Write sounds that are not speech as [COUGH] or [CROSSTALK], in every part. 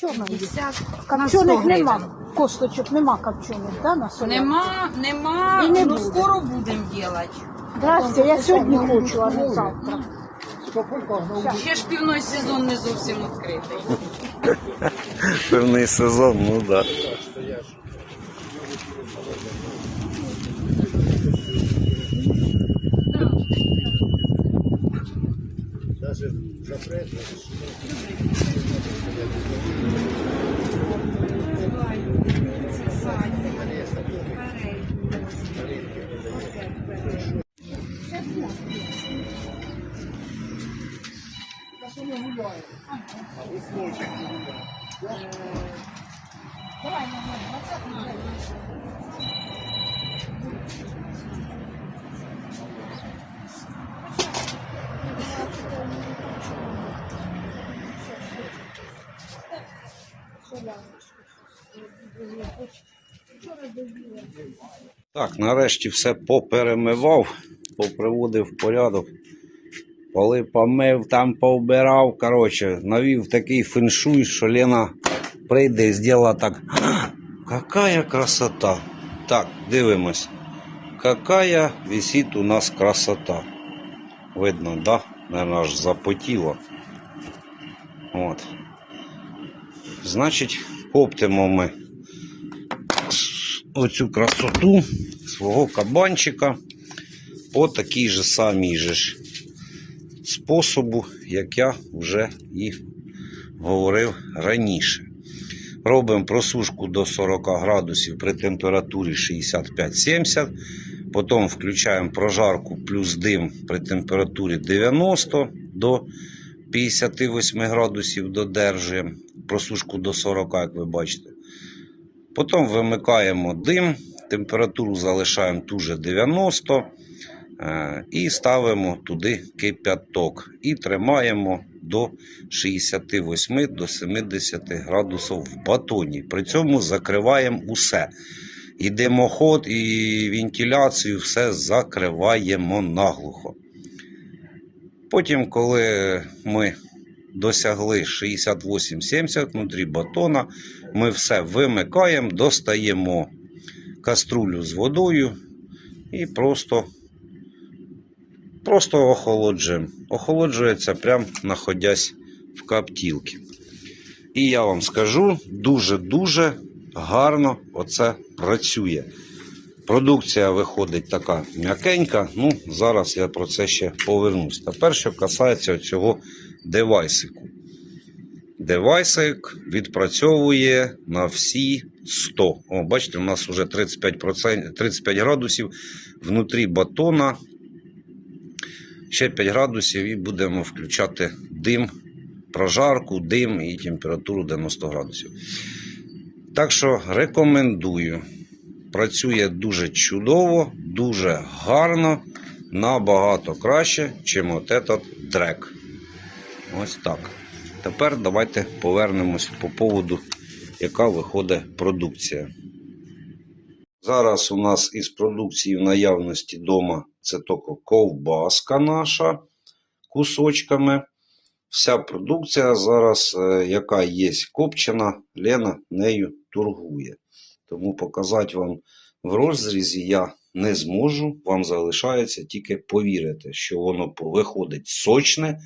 Копченої. 50 Копчених нема. Косточок нема копчених, да, на солі? Нема, нема, І не ну буде. скоро будемо робити. Здрасте, я сьогодні хочу, а не завтра. Ще ж півной сезон не зовсім відкритий. Певний сезон, ну да. Так, нарешті все поперемивав, поприводив в порядок. Поли помив, там повбирав. Коротше, навів такий феншуй, що Лена прийде і зробила так. Какая красота! Так, дивимось. Какая висить у нас красота. Видно, да? Наверно, аж запотіло. От. Значить, коптимо ми оцю красоту свого кабанчика по такій же самій же ж способу, як я вже і говорив раніше. Робимо просушку до 40 градусів при температурі 65-70. Потім включаємо прожарку плюс дим при температурі 90 до 58 градусів додержуємо. Просушку до 40, як ви бачите. Потім вимикаємо дим, температуру залишаємо ту же 90 е, і ставимо туди кип'яток. І тримаємо до 68 до 70 градусів в батоні. При цьому закриваємо усе. І димоход, і вентиляцію, все закриваємо наглухо. Потім, коли ми досягли 68-70 внутрі батона, ми все вимикаємо, достаємо каструлю з водою і просто, просто охолоджуємо. Охолоджується прямо находясь в коптілки. І я вам скажу, дуже-дуже гарно оце працює. Продукція виходить така м'якенька. Ну, зараз я про це ще повернусь. Тепер, що касається цього девайсику. Девайсик відпрацьовує на всі 100. О, бачите, у нас вже 35%, 35 градусів внутрі батона. Ще 5 градусів і будемо включати дим, прожарку, дим і температуру 90 градусів. Так що рекомендую. Працює дуже чудово, дуже гарно, набагато краще, чим от этот дрек. Ось так. Тепер давайте повернемось по поводу, яка виходить продукція. Зараз у нас із продукції в наявності вдома це тільки ковбаска наша кусочками. Вся продукція зараз, е, яка є копчена, Лена нею торгує. Тому показати вам в розрізі я не зможу. Вам залишається тільки повірити, що воно виходить сочне,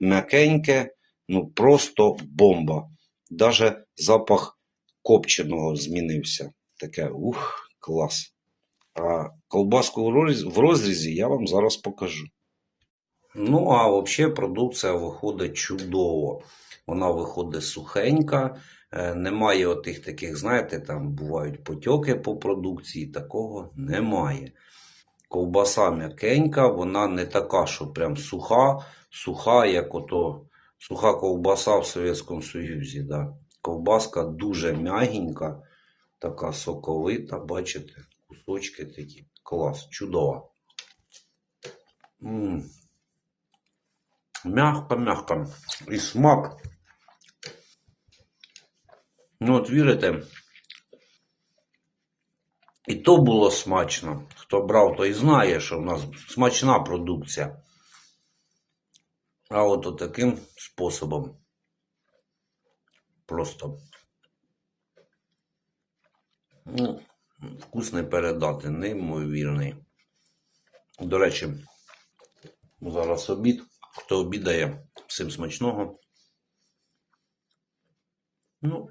м'якеньке, ну просто бомба. Даже запах копченого змінився. Таке ух, клас. А колбаску в розрізі, я вам зараз покажу. Ну, а взагалі продукція виходить чудово. Вона виходить сухенька, е, немає отих таких, знаєте, там бувають потьоки по продукції, такого немає. Ковбаса м'якенька, вона не така, що прям суха, суха, як ото суха ковбаса в Совєтському Союзі. Да. Ковбаска дуже м'ягенька, така соковита, бачите, кусочки такі. Клас, чудово. Мягко-мягко. І смак. Ну, от вірите, і то було смачно. Хто брав, той знає, що в нас смачна продукція. А от таким способом. Просто. Ну, вкус не передати, неймовірний. До речі, зараз обід. Хто обідає, всім смачного. Ну,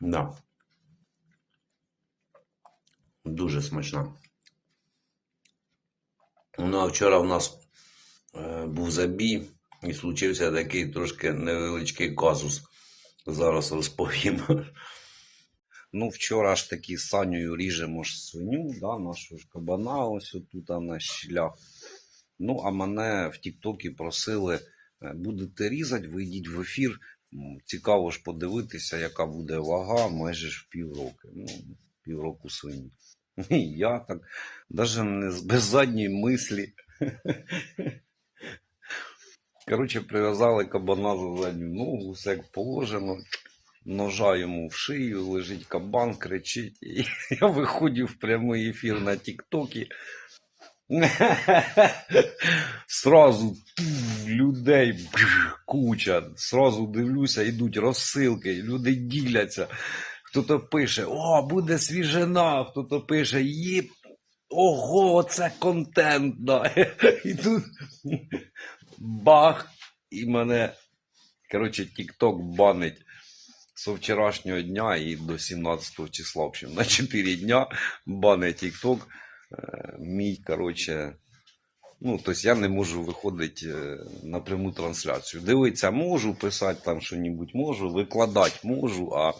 да. Дуже смачна. Ну, а вчора в нас е, був забій і случився такий трошки невеличкий казус. Зараз розповім. Ну, вчора ж таки з Санею ріжемо ж свиню, да, нашу ж кабана, ось тут на щілях. Ну, а мене в Тіктокі просили, е, будете різати, вийдіть в ефір. Цікаво ж подивитися, яка буде вага майже ж в півроку. Ну, півроку свині. Я так, навіть не з- без задньої мислі. Коротше, прив'язали кабана за задню ногу, все як положено. Ножа йому в шию, лежить кабан, кричить. І [LAUGHS] я виходжу в прямий ефір на Тіктокі. [LAUGHS] Сразу людей куча. Сразу дивлюся, йдуть розсилки, люди діляться. Хто-то пише, о, буде свіжина, хто-то пише, їп, ого, це контент. [LAUGHS] І тут бах, і мене, коротше, Тікток банить з вчорашнього дня і до 17 числа, в общем, на 4 дня банить Тікток. Мій, коротше, ну, тобто я не можу виходити е, на пряму трансляцію. Дивитися можу, писати там що-небудь можу, викладати можу, а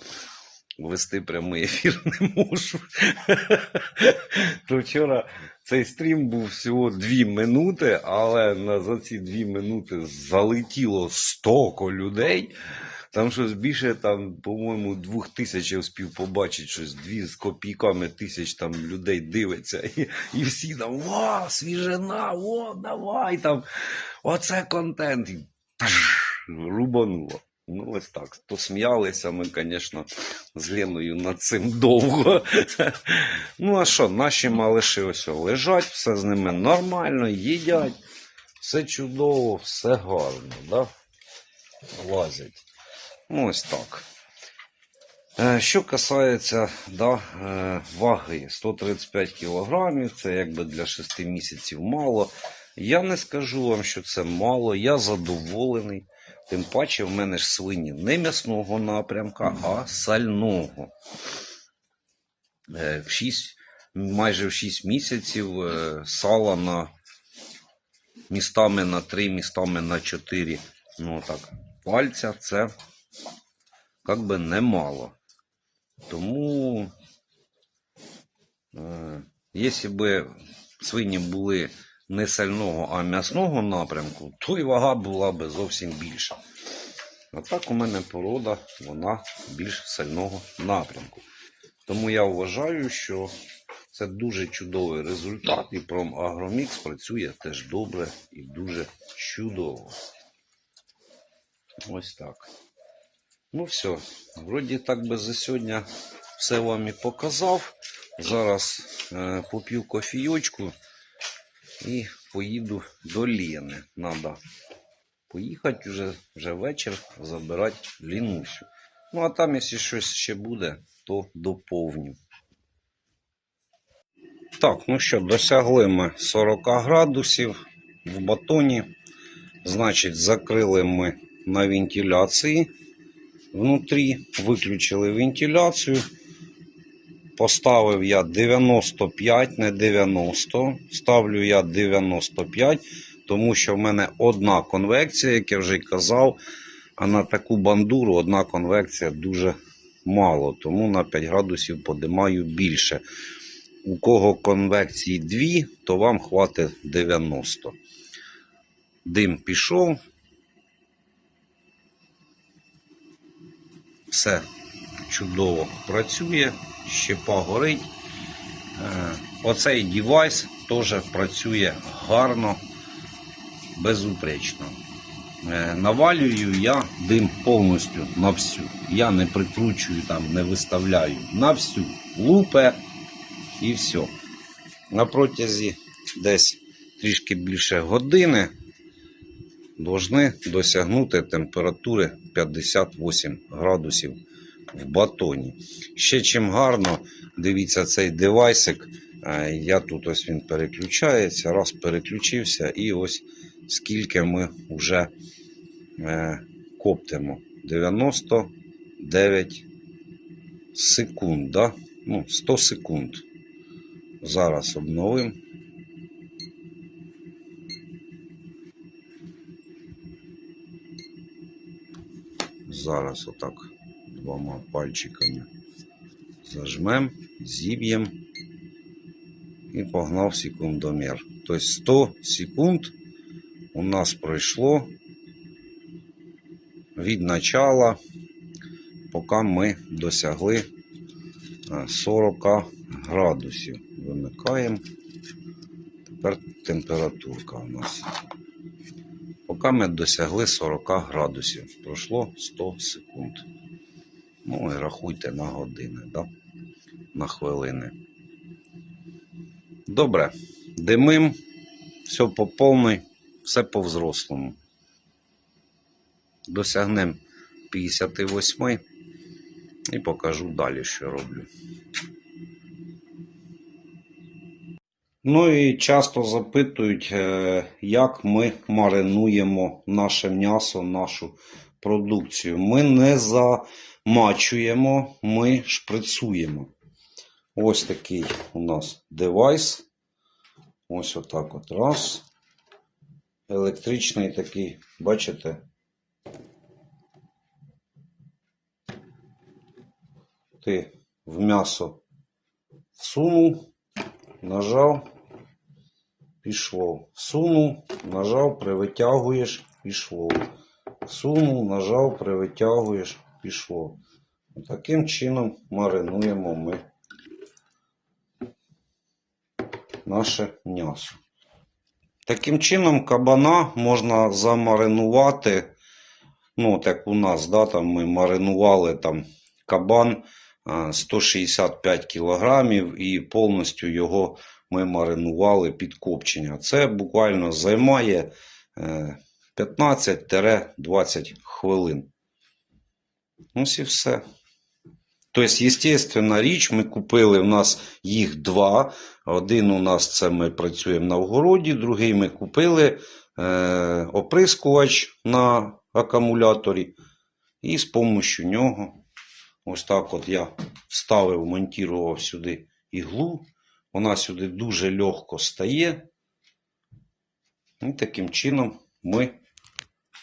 вести прямий ефір [LAUGHS] не можу. То вчора цей стрім був всього 2 минути, але за ці 2 минути залетіло столько людей. Там щось більше, там, по-моєму, двох тисяч я встиг побачити, щось дві з копійками тисяч там людей дивиться. І, і всі там, о, свіжина, о, давай там, оце контент. І рубануло. Ну, ось так. То сміялися ми, звісно, з Леною над цим довго. [LAUGHS] Ну, а що, наші малиші ось лежать, все з ними нормально, їдять, все чудово, все гарно, да? лазять. Ну, ось так. Е, Що касається да, е, ваги 135 кг, це якби для 6 місяців мало. Я не скажу вам, що це мало, я задоволений. Тим паче в мене ж свині не м'ясного напрямка, а сального. Е, В 6, майже в 6 місяців сала на містами на 3, містами на 4. Ну так, пальця це як би немало. Тому, е, якщо б свині були не сального, а м'ясного напрямку, то і вага була б зовсім більша. А так у мене порода, вона більш сального напрямку. Тому я вважаю, що це дуже чудовий результат, і Промагромікс працює теж добре і дуже чудово. Ось так. Ну все, вроді так би за сьогодні все вам і показав. Зараз е, поп'ю кофійочку і поїду до Лєни. Надо поїхати вже, вже вечір, забирати Лінусю. Ну а там, якщо щось ще буде, то доповню. Так, ну що, досягли ми 40 градусів в батоні. Значить, закрили ми на вентиляції внутрі, виключили вентиляцію. Поставив я 95, не 90. Ставлю я 95, тому що в мене одна конвекція, як я вже й казав, а на таку бандуру одна конвекція дуже мало, тому на 5 градусів подимаю більше. У кого конвекції 2, то вам хватить 90. Дим пішов. Все чудово працює, щепа горить. Е, Оцей девайс теж працює гарно, безупречно. Е, Навалюю я дим повністю на всю. Я не прикручую там, не виставляю на всю. Лупе і все. На протязі десь трішки більше години должны досягнути температури 58 градусів в батоні. Ще чим гарно, дивіться цей девайсик. Е, Я тут ось він переключається, раз переключився, і ось скільки ми вже е, коптимо. 99 секунд, да? ну, 100 секунд. Зараз обновимо. Зараз отак двома пальчиками зажмем, зіб'ємо і погнав секундомір. Тобто 100 секунд у нас пройшло від начала, поки ми досягли е, 40 градусів. Вимикаємо. Тепер температурка у нас. Поки ми досягли 40 градусів. Пройшло 100 секунд. Ну і рахуйте на години, да? на хвилини. Добре. Димим. Все по повній, все по-взрослому. Досягнемо 58 і покажу далі, що роблю. Ну і часто запитують, е, як ми маринуємо наше м'ясо, нашу продукцію. Ми не замачуємо, ми шприцуємо. Ось такий у нас девайс. Ось отак от раз. Електричний такий, бачите? Ти в м'ясо всунув, нажав, пішло. Всунув, нажав, привитягуєш, пішло. Всунув, нажав, привитягуєш, пішло. Таким чином маринуємо ми наше м'ясо. Таким чином, кабана можна замаринувати. Ну, от як у нас, да, там ми маринували там кабан 165 кілограмів і повністю його ми маринували під копчення. Це буквально займає е, 15-20 хвилин. Ось і все. Тобто, естественна річ, ми купили, у нас їх два. Один у нас це ми працюємо на вгороді, другий ми купили е, оприскувач на акумуляторі. І з допомогою нього, ось так от я вставив, монтував сюди іглу. Вона сюди дуже легко стає. І таким чином ми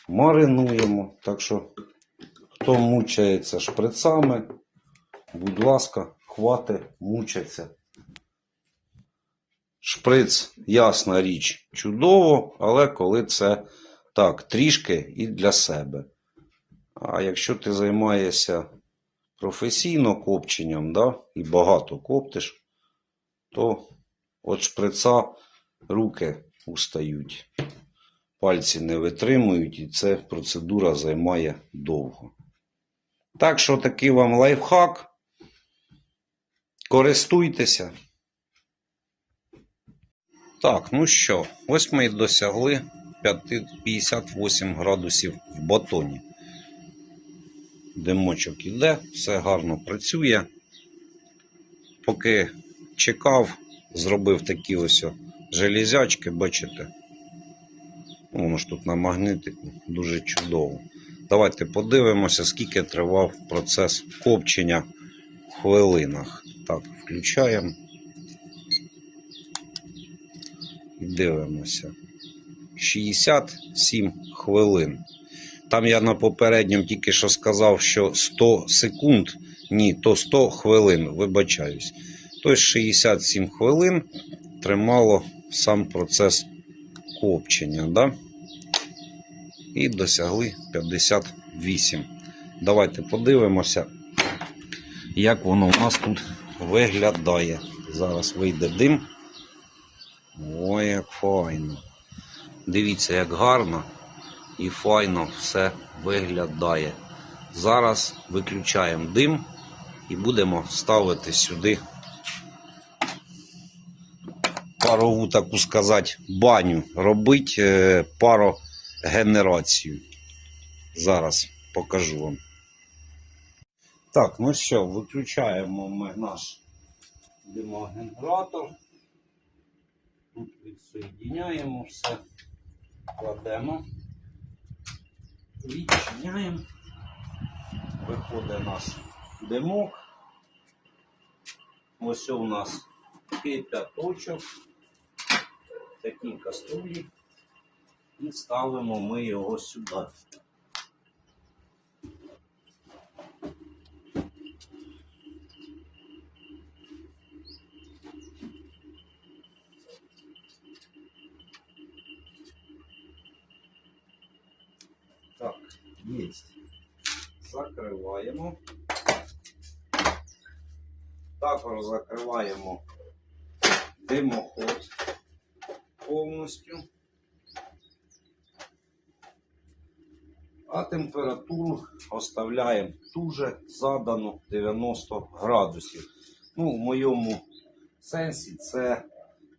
маринуємо. Так що, хто мучається шприцами, будь ласка, хвати мучаться. Шприц, ясна річ, чудово, але коли це так, трішки і для себе. А якщо ти займаєшся професійно копченням, да, і багато коптиш, то від шприца руки устають. Пальці не витримують, і ця процедура займає довго. Так що такий вам лайфхак. Користуйтеся. Так, ну що, ось ми і досягли 58 градусів в батоні. Димочок іде, все гарно працює. Поки чекав, зробив такі ось железячки, бачите. Воно ж тут на магнитику дуже чудово. Давайте подивимося, скільки тривав процес копчення в хвилинах. Так, включаємо. І дивимося. 67 хвилин. Там я на попередньому тільки що сказав, що 100 секунд. Ні, то 100 хвилин, вибачаюсь. Тобто 67 хвилин тримало сам процес копчення. Да? І досягли 58. Давайте подивимося, як воно у нас тут виглядає. Зараз вийде дим. Ой, як файно. Дивіться, як гарно і файно все виглядає. Зараз виключаємо дим і будемо ставити сюди парову, таку сказати, баню. Робити е, парогенерацію. Зараз покажу вам. Так, ну що, виключаємо ми наш димогенератор. Тут відсоєдняємо все, кладемо, відчиняємо. Виходить наш димок. Ось у нас кипяточок, такі каструлі. І ставимо ми його сюди. Так, є. Закриваємо. Також закриваємо димоход повністю. А температуру оставляємо ту же задану 90 градусів. Ну, в моєму сенсі це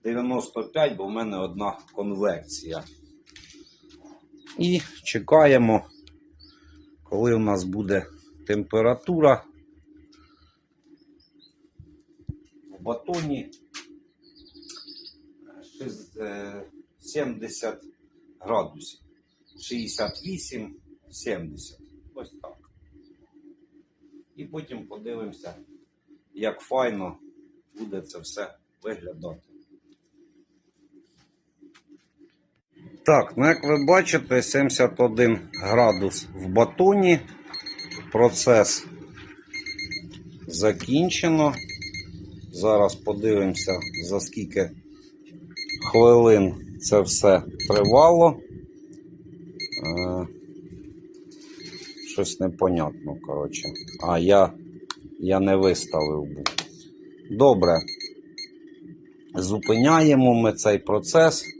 95, бо в мене одна конвекція. І чекаємо, коли у нас буде температура в батоні е, 70 градусів. 68, 70. Ось так. І потім подивимося, як файно буде це все виглядати. Так, ну як ви бачите, 71 градус в батоні. Процес закінчено. Зараз подивимося, за скільки хвилин це все тривало. Е, Щось непонятно, коротше. А, я, я не виставив був. Добре. Зупиняємо ми цей процес.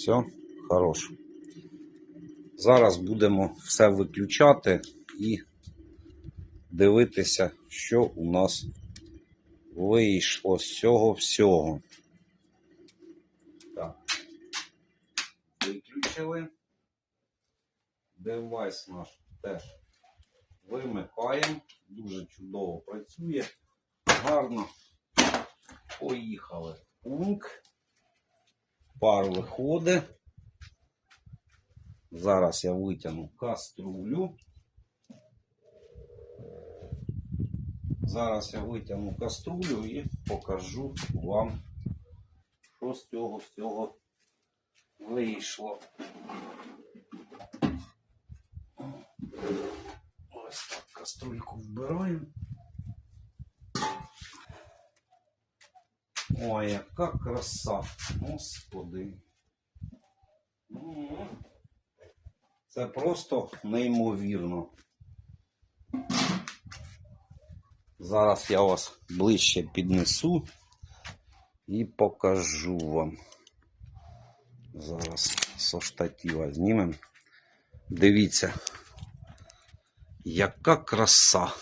Все, хорош. Зараз будемо все виключати і дивитися, що у нас вийшло з цього всього. Так. Виключили. Девайс наш теж вимикаємо. Дуже чудово працює. Гарно. Поїхали. Пункт. Пар виходить. Зараз я витягну каструлю. Зараз я витягну каструлю і покажу вам, що з цього всього вийшло. Ось так каструльку вбираємо. Ой, яка краса, господи. Це просто неймовірно. Зараз я вас ближче піднесу і покажу вам. Зараз со штатива знімемо. Дивіться, яка краса.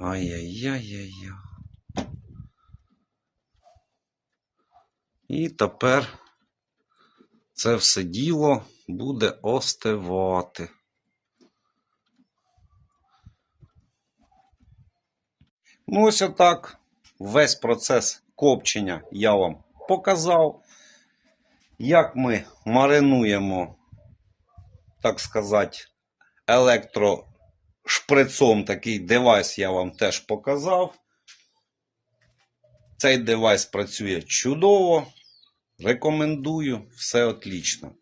Ай-яй-яй-яй-яй. І тепер це все діло буде остивати. Ну, ось отак. Весь процес копчення я вам показав. Як ми маринуємо, так сказати, електрошприцом такий девайс я вам теж показав. Цей девайс працює чудово. Рекомендую, все отлично.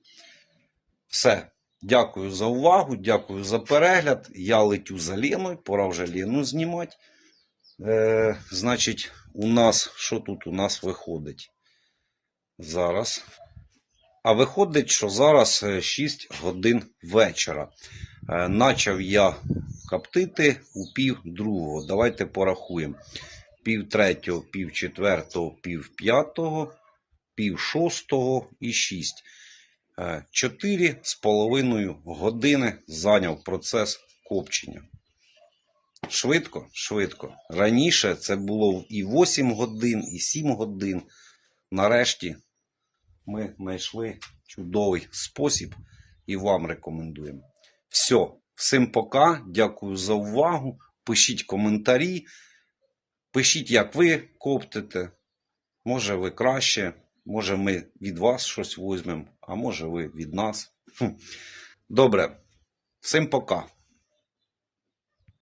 Все. Дякую за увагу, дякую за перегляд. Я летю за Леною, пора вже Лену знімати. Е, значить, у нас, що тут у нас виходить? Зараз. А виходить, що зараз е, 6 годин вечора. Е, Начав я коптити у пів другого. Давайте порахуємо. Пів третього, пів четвертого, пів п'ятого, пів шостого і шість. Е, Чотири з половиною години зайняв процес копчення. Швидко, швидко. Раніше це було і 8 годин, і 7 годин. Нарешті ми знайшли чудовий спосіб і вам рекомендуємо. Все, всім пока. Дякую за увагу. Пишіть коментарі. Пишіть, як ви коптите. Може, ви краще, може, ми від вас щось візьмемо, а може, ви від нас. Добре. Всім пока.